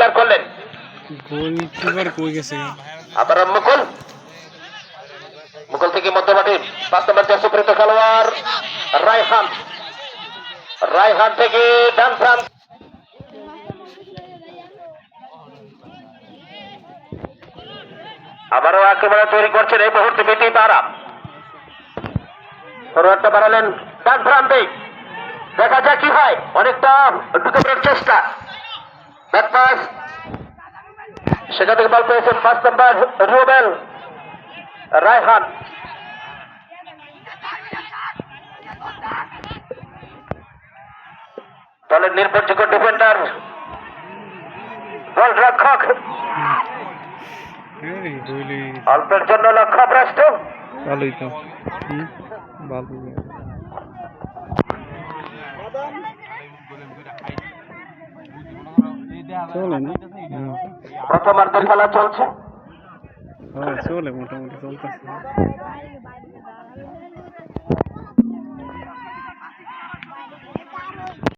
Declare করলেন? Goalkeeper কই গেছে? আবার মুকুল? মুকুল থেকে মধ্যমাঠে পাঁচ নম্বর চারশো প্রেত খেলোয়াড় রায়হান। রায়হান থেকে ডান প্রান্ত। আবারও একেবারে তৈরি করছেন এই মুহূর্তে বিটি তারা ফরওয়ার্ডটা বাড়ালেন ডান প্রান্তে। দেখা যাক কি হয়। অনেকটা ঢুকে পড়ার চেষ্টা। ব্যাক পাস সেখান থেকে বল পেয়েছেন পাঁচ নম্বর রুবেল রায়হান। দলের নির্ভরযোগ্য ডিফেন্ডার বল রক্ষক। অল্পের জন্য লক্ষ্য ভ্রষ্ট ভালোই তো ভালো চলে না। প্রথমার্ধের খেলা চলছে হ্যাঁ চলে মোটামুটি চলতেছে